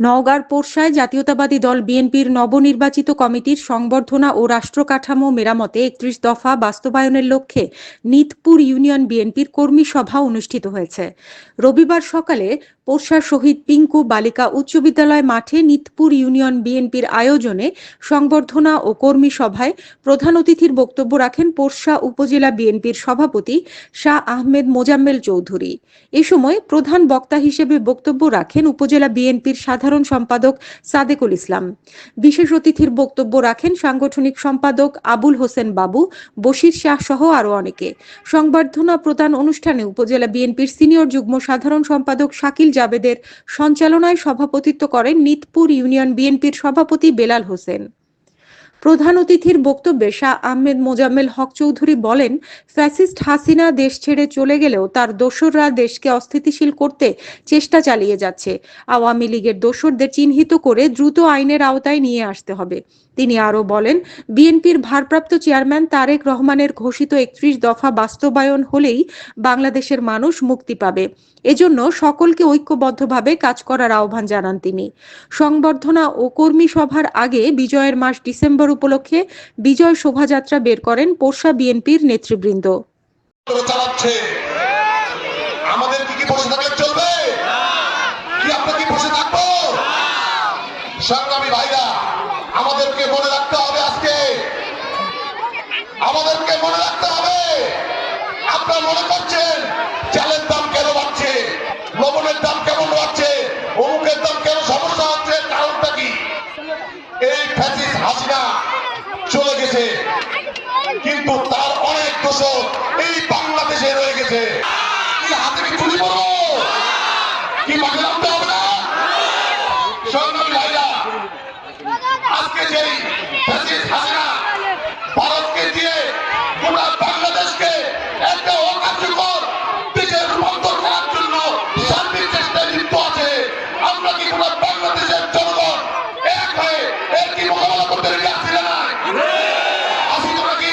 নওগাঁর পোরশায় জাতীয়তাবাদী দল বিএনপির নবনির্বাচিত কমিটির সংবর্ধনা ও রাষ্ট্রকাঠামো মেরামতে একত্রিশ দফা বাস্তবায়নের লক্ষ্যে নিতপুর ইউনিয়ন বিএনপির কর্মী সভা অনুষ্ঠিত হয়েছে। রবিবার সকালে পোরশা শহীদ পিঙ্কু বালিকা উচ্চ বিদ্যালয় মাঠে নিতপুর ইউনিয়ন বিএনপির আয়োজনে সংবর্ধনা ও কর্মী সভায় প্রধান অতিথির বক্তব্য রাখেন পোরশা উপজেলা বিএনপির সভাপতি শাহ আহমেদ মোজাম্মেল চৌধুরী। এ সময় প্রধান বক্তা হিসেবে বক্তব্য রাখেন উপজেলা বিএনপির সাধারণ সম্পাদক সাদেকুল ইসলাম। বিশেষ অতিথির বক্তব্য রাখেন সাংগঠনিক সম্পাদক আবুল হোসেন বাবু, বশির শাহ সহ আরও অনেকে। সংবর্ধনা প্রদান অনুষ্ঠানে উপজেলা বিএনপির সিনিয়র যুগ্ম সাধারণ সম্পাদক শাকিল জাবেদের সঞ্চালনায় সভাপতিত্ব করেন নিতপুর ইউনিয়ন বিএনপির সভাপতি বেলাল হোসেন। প্রধান অতিথির বক্তব্যে শাহ আহমেদ মোজাম্মেল হক চৌধুরী বলেন, ফ্যাসিস্ট হাসিনা দেশ ছেড়ে চলে গেলেও তার দোসররা দেশকে অস্থিতিশীল করতে চেষ্টা চালিয়ে যাচ্ছে। আওয়ামী লীগের দোসরদের চিহ্নিত করে দ্রুত আইনের আওতায় নিয়ে আসতে হবে। তিনি আরও বলেন, বিএনপির ভারপ্রাপ্ত চেয়ারম্যান তারেক রহমানের ঘোষিত একত্রিশ দফা বাস্তবায়ন হলেই বাংলাদেশের মানুষ মুক্তি পাবে। এজন্য সকলকে ঐক্যবদ্ধভাবে কাজ করার আহ্বান জানান তিনি। সংবর্ধনা ও কর্মী সভার আগে বিজয়ের মাস ডিসেম্বর উপলক্ষে বিজয় শোভাযাত্রা বের করেন পোরশা বিএনপির নেতৃবৃন্দ। আমাদের মনে মনে মনে কেমন চলে গেছে। কিন্তু তার অনেক দোষক এই বাংলাদেশে রয়ে গেছে। না? ভারতকে দিয়ে বাংলাদেশকে জন্য আছে, আমরা কি গোটা বাংলাদেশের জনগণ এক হয়ে এর কি মোকাবেলা করতে রেডি আছি না নাই? আছি তোমরা কি